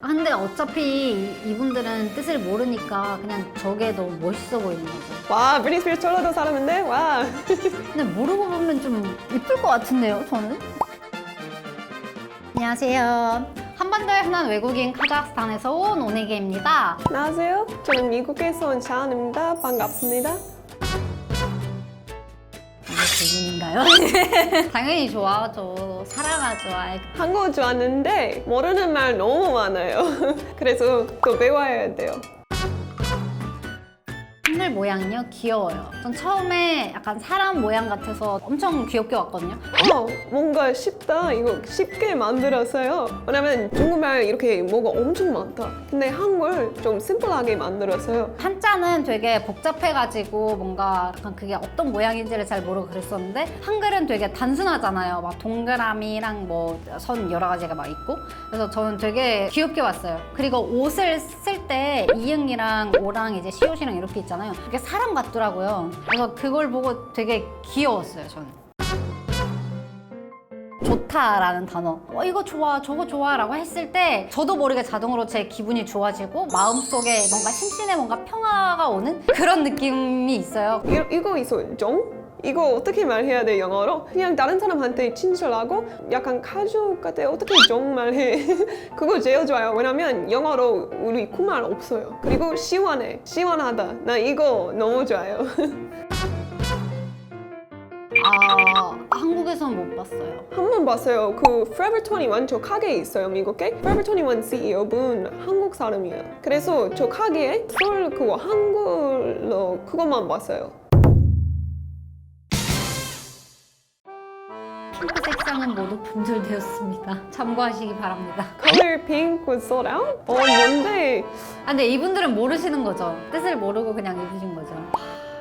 아, 근데 어차피 이분들은 뜻을 모르니까 그냥 저게 너무 멋있어 보이는 거죠. 와, 브리니 스피어스 전라도 사람인데? 와. 근데 모르고 보면 좀 이쁠 것 같은데요, 저는? 안녕하세요. 한반도에 흔한 외국인 카자흐스탄에서 온 오네게입니다. 안녕하세요. 저는 미국에서 온 샤안입니다. 반갑습니다. 질문인가요? 당연히 좋아하죠. 사랑하죠. 아이, 한국어 좋았는데 모르는 말 너무 많아요. 그래서 또 배워야 돼요. 하늘 모양은요, 귀여워요. 전 처음에 약간 사람 모양 같아서 엄청 귀엽게 왔거든요. 어, 뭔가 쉽다. 이거 쉽게 만들었어요. 왜냐면 중국말 이렇게 뭐가 엄청 많다. 근데 한글 좀 심플하게 만들었어요. 한자는 되게 복잡해가지고 뭔가 약간 그게 어떤 모양인지를 잘 모르고 그랬었는데 한글은 되게 단순하잖아요. 막 동그라미랑 뭐 선 여러 가지가 막 있고 그래서 저는 되게 귀엽게 봤어요. 그리고 옷을 쓸 때 이응이랑 오랑 이제 시옷이랑 이렇게 있잖아요. 그게 사람 같더라고요. 그래서 그걸 보고 되게 귀여웠어요. 저는. 좋다라는 단어. 어, 이거 좋아, 저거 좋아 라고 했을 때 저도 모르게 자동으로 제 기분이 좋아지고 마음속에 뭔가 심신에 뭔가 평화가 오는 그런 느낌이 있어요. 정? 이거 어떻게 말해야 돼 영어로? 그냥 다른 사람한테 친절하고 약간 가족 같아 어떻게 정 말해? 그거 제일 좋아요. 왜냐면 영어로 우리 그말 없어요. 그리고 시원해, 시원하다. 나 이거 너무 좋아요. 아, 한국에서는 못 봤어요. 한 번 봤어요. 그 Forever 21 저 가게에 있어요, 미국에. Forever 21 CEO분 한국 사람이에요. 그래서 저 가게에 서울 그거 한글로 그것만 봤어요. 색상은 모두 분절되었습니다. 참고하시기 바랍니다. Color Pink was sold out? 어, 뭔데? 아, 근데 이분들은 모르시는 거죠. 뜻을 모르고 그냥 입으신 거죠.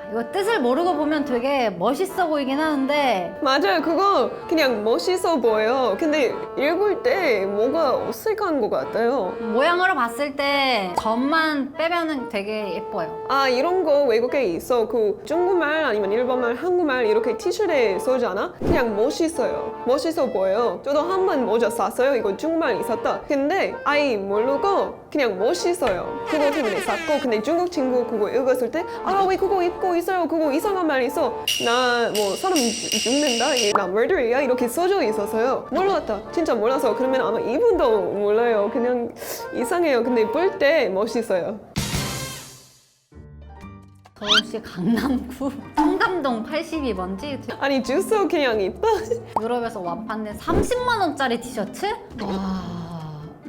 하, 이거 뜻을 모르고 보면 되게 멋있어 보이긴 하는데 맞아요. 그거 그냥 멋있어 보여요. 근데 읽을 때 뭐가 어색한 것 같아요. 모양으로 봤을 때 점만 빼면은 되게 예뻐요. 아 이런 거 외국에 있어. 그 중국말 아니면 일본말, 한국말 이렇게 티셔츠에 써잖아. 그냥 멋있어요. 멋있어 보여요. 저도 한 번 모자 샀어요. 이거 중국말 있었다. 근데 아이 모르고 그냥 멋있어요. 그거 때문에 샀고 근데 중국 친구 그거 읽었을 때 아 왜 그거 입고 있어요? 그거 이상한 말 있어. 나 뭐 사람 죽는다. 나 murder이야 이렇게 써져 있었어요. 몰랐다. 진짜 몰라서 그러면 아마 이분도 몰라요. 그냥 이상해요. 근데 볼 때 멋있어요. 서울시 강남구 청담동 82번지 아니 주소 그냥 있다. 유럽에서 완판된 30만 원짜리 티셔츠? 와.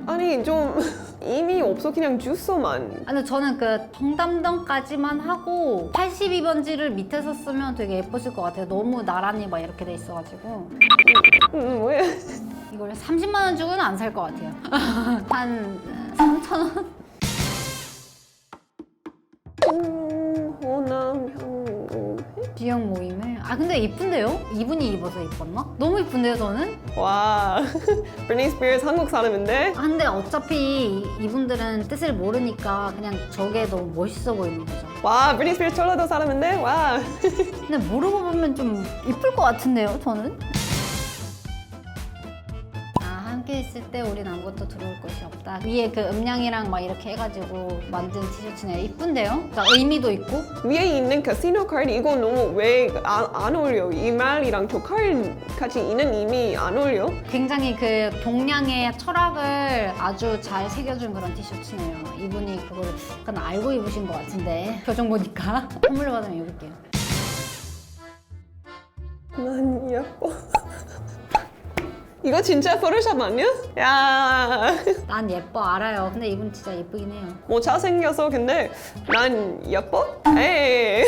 아니 좀 이미 없어 그냥 주소만. 아, 근데 저는 그 청담동까지만 하고 82번지를 밑에서 쓰면 되게 예쁘실 것 같아요. 너무 나란히 막 이렇게 돼 있어가지고 음, 왜? 이걸 30만 원 주고는 안 살 것 같아요. 한 3천 원? 음, 호남 향후. 지역 모임에 아 근데 이쁜데요? 이분이 입어서 이뻤나? 너무 이쁜데요 저는? 와, 브리니 스피어스 한국 사람인데. 아, 근데 어차피 이분들은 뜻을 모르니까 그냥 저게 너무 멋있어 보이는 거죠. 와, 브리니 스피어스 전라도 사람인데. 와. 근데 모르고 보면 좀 이쁠 것 같은데요, 저는? 아, 함께 있을 때 우린 아무것도 들어올 것이 없다. 위에 그 음량이랑 막 이렇게 해가지고 만든 티셔츠네요. 이쁜데요? 그러니까 의미도 있고. 위에 있는 카시노 카드 이거 너무 왜안안 어울려? 이 말이랑 저 카드 같이 있는 이미 안 어울려? 굉장히 그 동양의 철학을 아주 잘 새겨준 그런 티셔츠네요. 이분이 그걸 약간 알고 입으신 것 같은데. 표정 보니까. 선물 받으면 입을게요. 난 예뻐. 이거 진짜 포토샵 아니야? 야, 난 예뻐, 알아요. 근데 이분 진짜 예쁘긴 해요. 뭐 잘생겨서 근데 난 예뻐? 에이,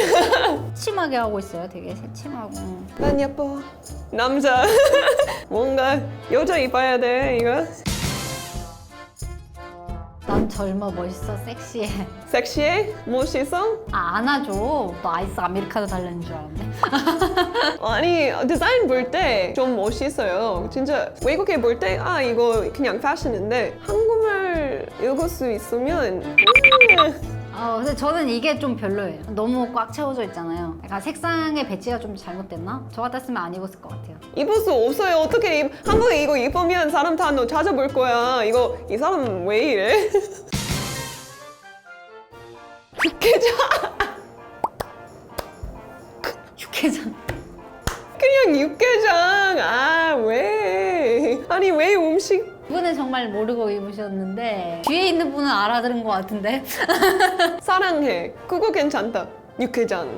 새침하게 하고 있어요. 되게 새침하고. 난 예뻐. 남자. 뭔가 여자 입어야 돼 이거. 난 젊어, 멋있어, 섹시해. 섹시해? 멋있어? 아, 안아줘. 너 아이스 아메리카노 달라는 줄 알았네. 아니 디자인 볼 때 좀 멋있어요. 진짜 외국에 볼 때 아 이거 그냥 패션인데 한국말 읽을 수 있으면 음, 어, 근데 저는 이게 좀 별로예요. 너무 꽉 채워져 있잖아요. 약간 색상의 배치가 좀 잘못됐나? 저 같았으면 안 입었을 것 같아요. 입을 수 없어요. 어떻게 입... 한국에 이거 입으면 사람 다 너 찾아볼 거야. 이거 이 사람 왜 이래? 육개장 육개장. 그냥 육개장 아 왜? 아니 왜 음식 이분은 정말 모르고 입으셨는데 뒤에 있는 분은 알아들은 것 같은데. 사랑해. 그거 괜찮다. 육개장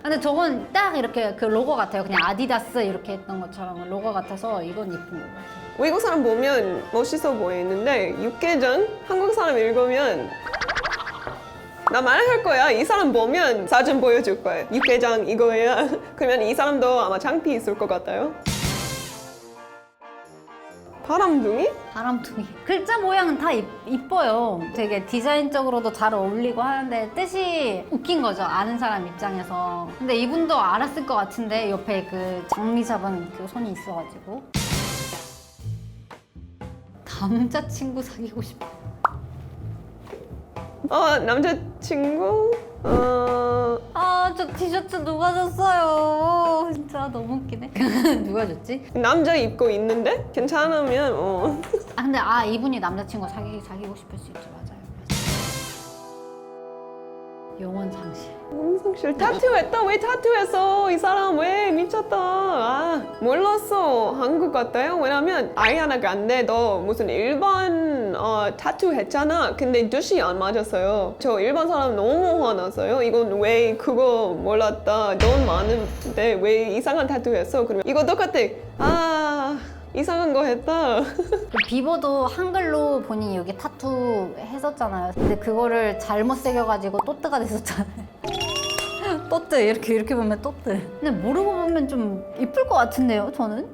근데 저건 딱 이렇게 그 로고 같아요. 그냥 아디다스 이렇게 했던 것처럼 로고 같아서 이건 예쁜 것 같아요. 외국 사람 보면 멋있어 보이는데 육개장 한국 사람 읽으면 나 말할 거야. 이 사람 보면 사진 보여줄 거야. 육개장 이거야. 그러면 이 사람도 아마 창피 있을 것 같아요 바람둥이? 바람둥이. 글자 모양은 다 이, 이뻐요. 되게 디자인적으로도 잘 어울리고 하는데 뜻이 웃긴 거죠 아는 사람 입장에서. 근데 이분도 알았을 것 같은데 옆에 그 장미 잡은 그 손이 있어가지고. 남자친구 사귀고 싶어 어 남자친구? 어 아, 저 티셔츠 누가 줬어요? 진짜 너무 웃기네. 누가 줬지? 남자 입고 있는데 괜찮으면 어 아, 근데 아, 이분이 남자친구 사귀, 사귀고 싶을 수 있죠. 맞아요. 영원 장실. 엄성실. 타투했다? 왜 타투했어? 이 사람 왜 미쳤다? 아 몰랐어. 한국 같아요? 왜냐면 아이아나가 안돼너 무슨 일본 어, 타투 했잖아. 근데 뜻이 안 맞았어요. 저 일본 사람 너무 화났어요. 이건 왜 그거 몰랐다. 돈 많은데 왜 이상한 타투 했어? 그러면 이거 똑같아. 아 이상한 거 했다 그 비버도 한글로 본인이 여기 타투 했었잖아요. 근데 그거를 잘못 새겨가지고 또뜨가 됐었잖아요. 또뜨 이렇게 이렇게 보면 또뜨. 근데 모르고 보면 좀 이쁠 것 같은데요, 저는?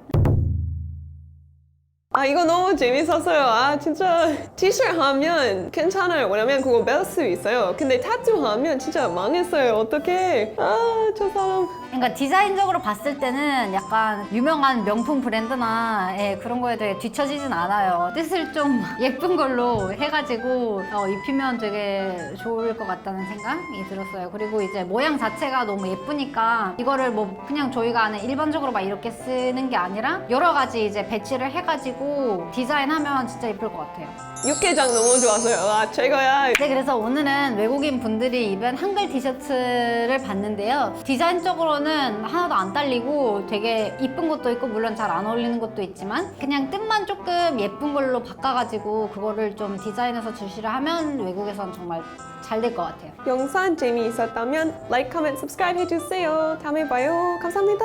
아 이거 너무 재밌었어요. 아 진짜 티셔츠 하면 괜찮아요. 왜냐면 그거 뺄 수 있어요. 근데 타투 하면 진짜 망했어요. 어떡해. 아 저 사람. 그러니까 디자인적으로 봤을 때는 약간 유명한 명품 브랜드나 예, 그런 거에 되게 뒤처지진 않아요. 뜻을 좀 예쁜 걸로 해가지고 어, 입히면 되게 좋을 것 같다는 생각이 들었어요. 그리고 이제 모양 자체가 너무 예쁘니까 이거를 뭐 그냥 저희가 아는 일반적으로 막 이렇게 쓰는 게 아니라 여러 가지 이제 배치를 해가지고 디자인하면 진짜 예쁠 것 같아요. 육개장 너무 좋았어요. 아 최고야. 네, 그래서 오늘은 외국인 분들이 입은 한글 티셔츠를 봤는데요. 디자인적으로는 하나도 안 딸리고 되게 이쁜 것도 있고 물론 잘 안 어울리는 것도 있지만 그냥 뜻만 조금 예쁜 걸로 바꿔가지고 그거를 좀 디자인해서 출시를 하면 외국에선 정말 잘 될 것 같아요. 영상 재미있었다면 like, comment, subscribe 해주세요. 다음에 봐요. 감사합니다.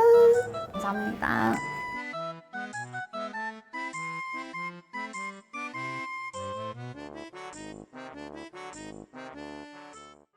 감사합니다.